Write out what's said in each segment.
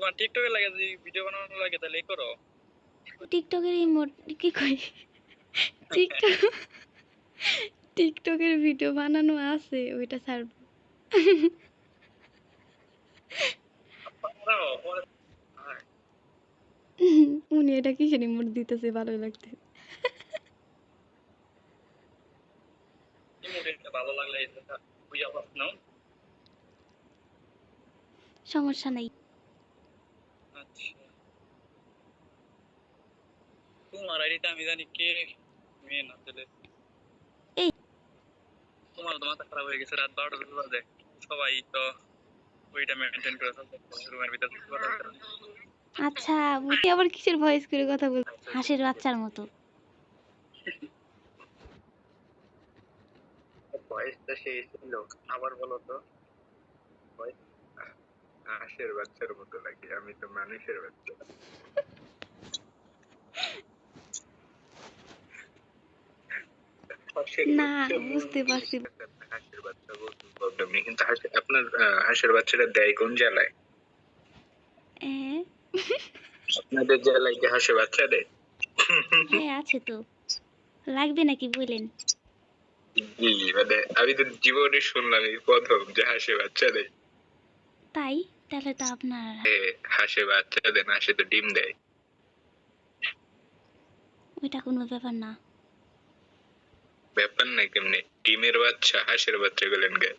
তোমার টিকটকে লাগে যদি ভিডিও বানানো লাগে তাহলে এই করো। টিকটকের ইমোট কি কই? টিকটক টিকটকের ভিডিও বানানো আছে ওইটা ছাড়ব। উনি এটা কিসের ইমোট দিতেছে ভালো লাগতে ভালো লাগলে সমস্যা নাই আচ্ছা তোমার আইডিটা আমি জানি কে মেয়ে না। তোমার তো মাথা খারাপ হয়ে গেছে রাত বারোটা বাজে সবাই তো ওইটা মেনটেন করে রুমের ভিতরে। আচ্ছা উনি আবার কিসের ভয়েস করে কথা বল হাঁসের বাচ্চার মতো বয়সটা সেই ছিল আবার বলো তো হাঁসের বাচ্চার মতো লাগে আমি তো মানুষের বাচ্চা হাঁসের না, বুঝতে পারছি। হাঁসের বাচ্চা প্রবলেম নেই। কিন্তু আপনার হাঁসের বাচ্চাটা দেয় কোন জেলায়? আপনাদের জেলায় কি হাঁসের বাচ্চা দেয়? হ্যাঁ আছে তো। লাগবে নাকি বলেন? জি মানে আমি তো জীবনে শুনলাম এই প্রথম যে হাঁসের বাচ্চা দেয়। তাই? তাহলে তো আপনার এ, হাঁসের বাচ্চা দেয় না হাঁসে তো ডিম দেয়। ওইটা কোনো ব্যাপার না। ব্যাপার না কেমনি ডিমের বাচ্চা হাঁসের বাচ্চা গেলেন গে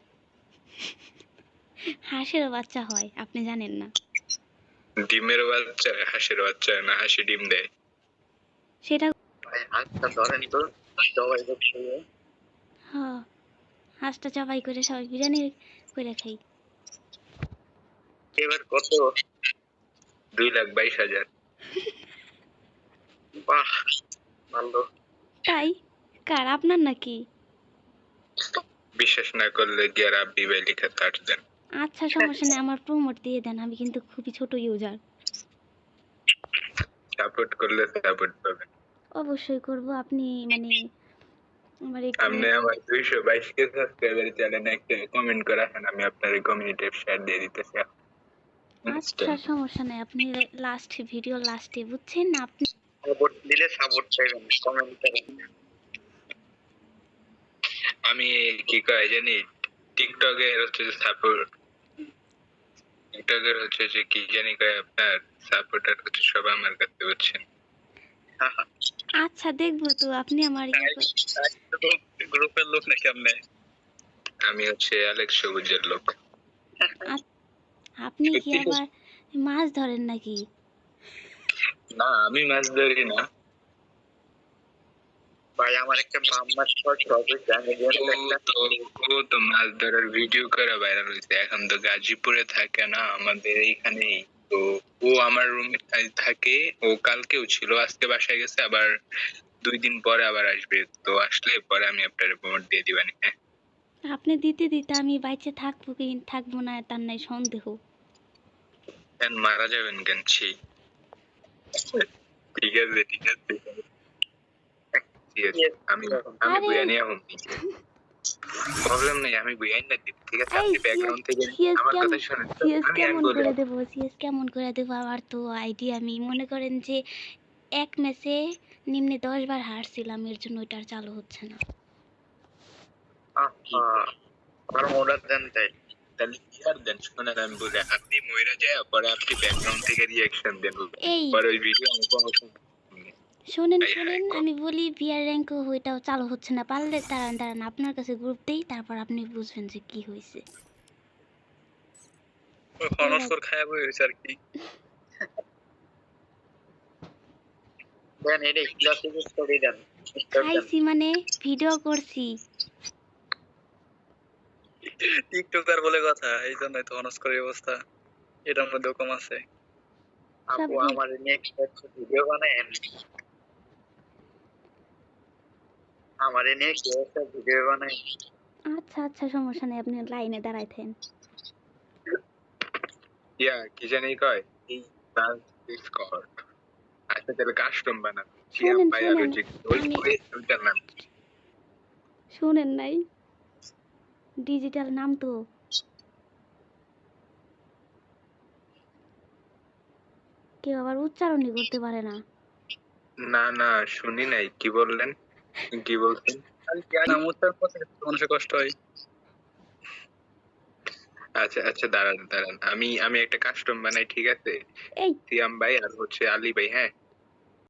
হাঁসেরও বাচ্চা হয় আপনি জানেন না ডিমের বাচ্চা হাঁসের বাচ্চা না হাঁসি ডিম দেয় সেটা ভাই হাঁসটা ধরেন তো সবাই দেখছে হ হাঁসটা জবাই করে সবাই বিরিয়ানি করে খাই এবার কত দুই লাখ বাইশ হাজার বাহ ভালো তাই কার? আপনার নাকি? বিশ্বাস না করলে গিয়ে রাব্বি ভাই লিখে কাট দেন। আচ্ছা সমস্যা নেই আমার প্রমোট দিয়ে দেন আমি কিন্তু খুবই ছোট ইউজার সাপোর্ট করলে সাপোর্ট পাবেন। অবশ্যই করব আপনি মানে আমার একটু আপনি আমার দুইশো বাইশ কে সাবস্ক্রাইবার চ্যানেলে একটা কমেন্ট করে আসেন আমি আপনার কমিউনিটি শেয়ার দিয়ে দিতেছি। আচ্ছা সমস্যা নেই আপনি লাস্ট ভিডিও লাস্টে বুঝছেন আপনি সাপোর্ট দিলে সাপোর্ট চাইবেন কমেন্ট করেন আমি কি কয় জানি টিকটকের হচ্ছে যে সাপোর্ট টিকটকের হচ্ছে যে কি জানি কয় আপনার সাপোর্টার হচ্ছে সব আমার কাছে বুঝছেন আচ্ছা দেখব তো আপনি আমার ইয়ে গ্রুপের লোক নাকি আপনি? আমি হচ্ছে অ্যালেক্স সবুজের লোক। আপনি কি আবার মাছ ধরেন নাকি? না আমি মাছ ধরি না। ভাই আমার একটা বাম্মার শট হবে জানি তো ও তো মাছ ধরার ভিডিও করে ভাইরাল হয়েছে। এখন তো গাজীপুরে থাকে না আমাদের এইখানেই। তো ও আমার রুমে থাকে। ও কালকেও ছিল আজকে বাসায় গেছে আবার দুই দিন পরে আবার আসবে। তো আসলে পরে আমি আপনার প্রমোট দিয়ে দিবানি হ্যাঁ। আপনি দিতে দিতে আমি বাইচে থাকব কি থাকব না তার নাই সন্দেহ। কেন মারা যাবেন কেন? ঠিক আছে ঠিক আছে। ঠিক আমি আমি আরে। নিয়ে হম প্রবলেম নেই আমি বুয়াই না দিব ঠিক আছে আপনি ব্যাকগ্রাউন্ড থেকে আমার কথা শুনেন। আমি কেমন করে দেবো সিএস কেমন করে দেবো? আবার তো আইডি আমি মনে করেন যে এক ম্যাচে নিম্নে দশ বার হারছিলাম এর জন্য ওইটা চালু হচ্ছে না। আমার মোড়া দেন তাই। তাহলে কি আর দেন? শুনেন আমি বলি আপনি ময়রা যায় পরে আপনি ব্যাকগ্রাউন্ড থেকে রিয়াকশন দেন। এই পরে ওই ভিডিও আমি প্রমোশন শোনেন শোনেন আমি বলি বিয়ার র্যাঙ্ক ওইটাও চালু হচ্ছে না। পারলে দাঁড়ান দাঁড়ান আপনার কাছে গ্রুপ দেই তারপর আপনি বুঝবেন যে কি হয়েছে হনস্কর খায়া বই হয়েছে আর কি। দেন এটা ক্লাসিক স্টোরি দেন খাইছি মানে ভিডিও করছি। টিকটকার বলে কথা এই জন্যই তো হনস্করের অবস্থা। এটার মধ্যেও কম আছে। আপু আমার নেক্সট ভিডিও বানায়েন। আমার নেক্সট একটা ভিডিও বানাই আচ্ছা আচ্ছা সমস্যা নেই আপনি লাইনে দাঁড়াইতেন। ইয়া কি জানি কয়? এই ডান্স আচ্ছা তাহলে কাস্টম বানাবো শোনেন, ভাই আর শোনেন, যে ওই আমি- ওই ওইটার নাম। শুনেন নাই। ডিজিটাল নাম তো। কেউ আবার উচ্চারণই করতে পারে না। না না শুনি নাই। কি বললেন? কি বলছেন? মানুষের কষ্ট হয়। আচ্ছা আচ্ছা দাঁড়ান দাঁড়ান। আমি আমি একটা কাস্টম বানাই ঠিক আছে? এই। সিয়াম ভাই আর হচ্ছে আলী ভাই হ্যাঁ?